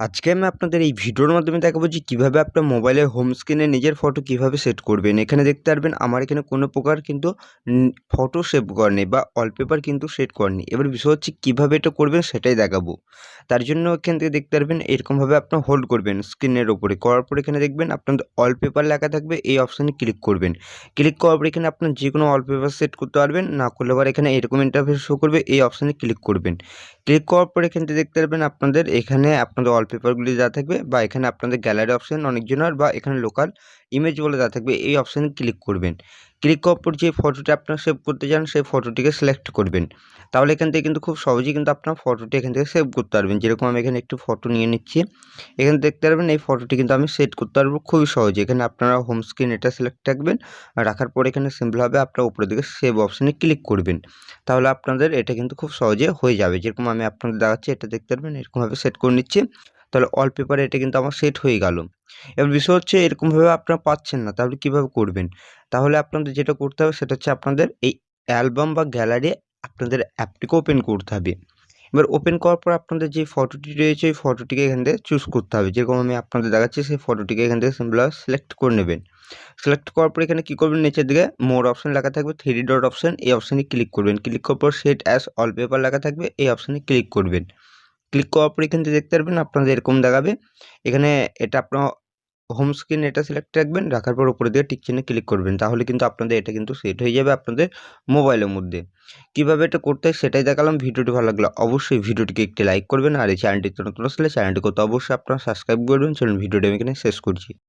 আজকে আমি আপনাদের এই ভিডিওর মাধ্যমে দেখাবো যে কীভাবে আপনার মোবাইলের হোম স্ক্রিনে নিজের ফটো কীভাবে সেট করবেন। এখানে দেখতে পারবেন, আমার এখানে কোনো প্রকার কিন্তু ফটো সেভ করা নেই বা ওয়ালপেপার কিন্তু সেট করেনি এবার বিষয় হচ্ছে কীভাবে এটা করবেন সেটাই দেখাবো। তার জন্য এখান থেকে দেখতে পারবেন, এরকমভাবে আপনার হোল্ড করবেন স্ক্রিনের ওপরে করার পর এখানে দেখবেন, আপনাদের ওয়ালপেপার লেখা থাকবে, এই অপশানে ক্লিক করবেন। ক্লিক করার পর এখানে আপনার যে কোনো ওয়ালপেপার সেট করতে পারবেন, না করলে আবার এখানে এরকম ইন্টারফেস শো করবে, এই অপশানে ক্লিক করবেন। ক্লিক করার পর এখান থেকে দেখতে পারবেন, আপনাদের এখানে আপনাদের ওয়ালপেপারগুলি যা থাকবে বা এখানে আপনাদের গ্যালারি অপশান অনেকজনের বা এখানে লোকাল ইমেজ বলে যা থাকবে, এই অপশানে ক্লিক করবেন। ক্লিক করার পর যে ফটোটি আপনার সেভ করতে চান, সেই ফটোটিকে সিলেক্ট করবেন। তাহলে এখান থেকে কিন্তু খুব সহজেই কিন্তু আপনার ফটোটি এখান থেকে সেভ করতে পারবেন। যেরকম আমি এখানে একটু ফটো নিয়ে নিচ্ছি, এখানে দেখতে পারবেন এই ফটোটি কিন্তু আমি সেট করতে পারব খুবই সহজে। এখানে আপনারা হোম স্ক্রিন এটা সিলেক্ট রাখবেন রাখার পর এখানে সিম্পলভাবে আপনার উপরের দিকে সেভ অপশানে ক্লিক করবেন। তাহলে আপনাদের এটা কিন্তু খুব সহজে হয়ে যাবে। যেরকম আমি আপনাদের দেখাচ্ছি, এটা দেখতে পারবেন, এরকমভাবে সেট করে নিচ্ছি। তাহলে ওয়ালপেপারে এটা কিন্তু আমার সেট হয়ে গেল। এবার বিষয় হচ্ছে এরকমভাবে আপনারা পাচ্ছেন না, তাহলে কীভাবে করবেন? তাহলে আপনাদের যেটা করতে হবে সেটা হচ্ছে আপনাদের এই অ্যালবাম বা গ্যালারি আপনাদের অ্যাপটিকে ওপেন করতে হবে। এবার ওপেন করার পর আপনাদের যে ফটোটি রয়েছে, ওই ফটোটিকে এখান থেকে চুজ করতে হবে। যেরকম আমি আপনাদের দেখাচ্ছি, সেই ফটোটিকে এখান থেকে সিম্পল সিলেক্ট করে নেবেন। সিলেক্ট করার পর এখানে কী করবেন? নিচের দিকে মোর অপশান লেখা থাকবে থ্রি ডট অপশান এই অপশানে ক্লিক করবেন। ক্লিক করার পর সেট অ্যাস অলপেপার লেখা থাকবে, এই অপশানে ক্লিক করবেন। ক্লিক করার পর এখান দেখতে পারবেন আপনাদের এরকম দেখাবে। এখানে এটা আপনার হোম স্ক্রিন এটা সিলেক্ট রাখবেন, রাখার পর উপরে দিয়ে টিক চিহ্নে ক্লিক করবেন। তাহলে কিন্তু আপনাদের এটা কিন্তু সেট হয়ে যাবে আপনাদের মোবাইলের মধ্যে। কীভাবে এটা করতে হয় সেটাই দেখালাম। ভিডিওটি ভালো লাগল অবশ্যই ভিডিওটিকে একটি লাইক করবেন। আর এই চ্যানেলটি নতুন আসলে চ্যানেলটি করতে অবশ্যই আপনারা সাবস্ক্রাইব করবেন। চলুন ভিডিওটি আমি এখানে শেষ করছি।